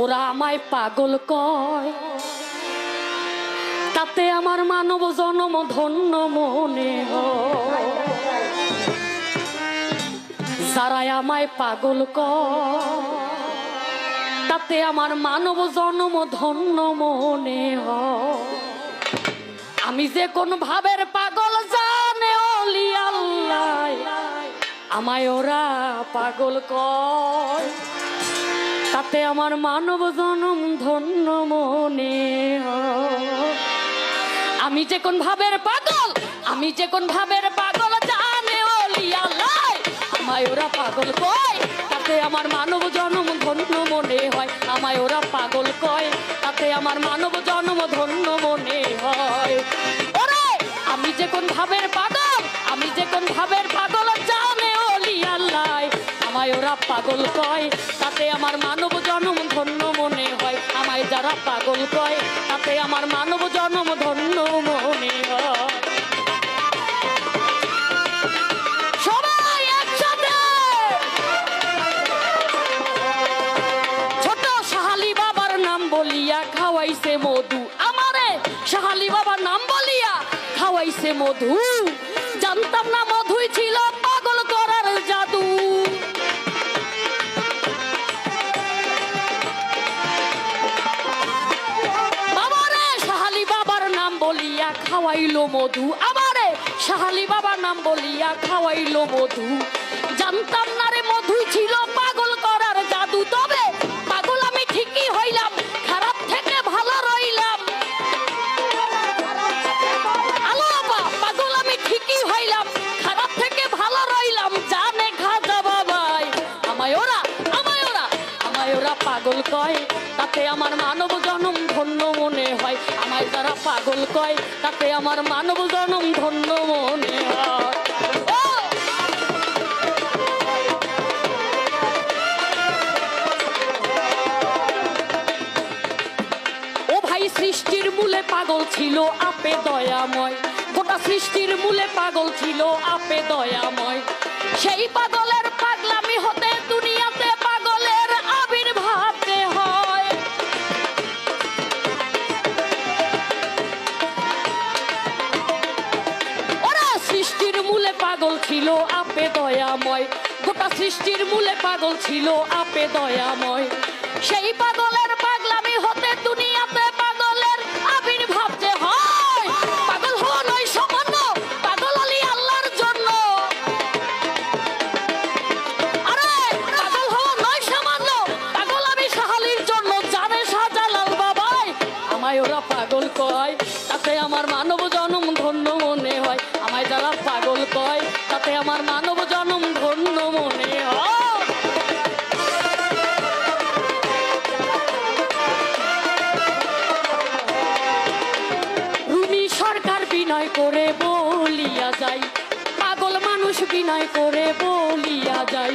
ওরা আমায় পাগল কয়। তাতে আমার মানব জনম ধন্য মনে যারা আমায় পাগল কয়, তাতে আমার মানব জনম ধন্য মনে আমি যে কোন ভাবের পাগল জানে আল্লাহ। আমায় ওরা পাগল কয়। তাতে আমার মানব জনম ধন্য মনে আমি যে কোন ভাবের পাগল, আমি যে কোন ভাবের পাগল জানে আমায় ওরা পাগল কয়, তাতে আমার মানব জনম ধন্য মনে হয়। আমায় ওরা পাগল কয়, তাতে আমার মানব জনম ধন্য মনে হয়। ওরে, আমি যে কোন ভাবের পাগল, আমি যে কোন ভাবের পাগল জানে অলি আল্লাহ। আমায় ওরা পাগল কয়, তাতে আমার মানব পাগল কয়, তাতে আমার মানব জনম ধন্য মনে হয়। ছোট সাহালি বাবার নাম বলিয়া খাওয়াইছে মধু। আমারে সাহালি বাবার নাম বলিয়া খাওয়াইছে মধু। জানতাম না মধুই ছিল পাগল। বলিয়া খাওয়াইলো মধু। আবারে শাহালি বাবার নাম বলিয়া খাওয়াইলো মধু। জানতাম না ওরা পাগল কয়, তাতে আমার মানব জনম ধন্য মনে হয়। আমায় যারা পাগল কয়, তাতে আমার মানব জনম ধন্য মনে ও! ভাই, সৃষ্টির মূলে পাগল ছিল আপে দয়াময়। গোটা সৃষ্টির মূলে পাগল ছিল আপে দয়াময়। সেই পাগলের পাগল ছিল আপে দয়াময়। গোটা সৃষ্টির মূলে পাগল ছিল আপে দয়াময়। সেই পাগলের পাগলামি পাগল কয়, তাতে আমার মানব জনম ধন্য মনে রুমি সরকার বিনয় করে বলিয়া যাই, পাগল মানুষ বিনয় করে বলিয়া যাই।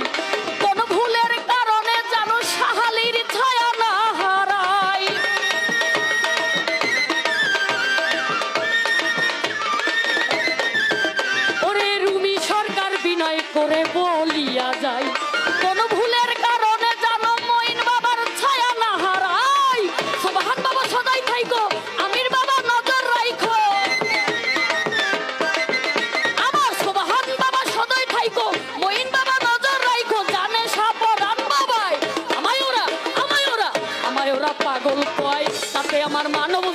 আমার মানব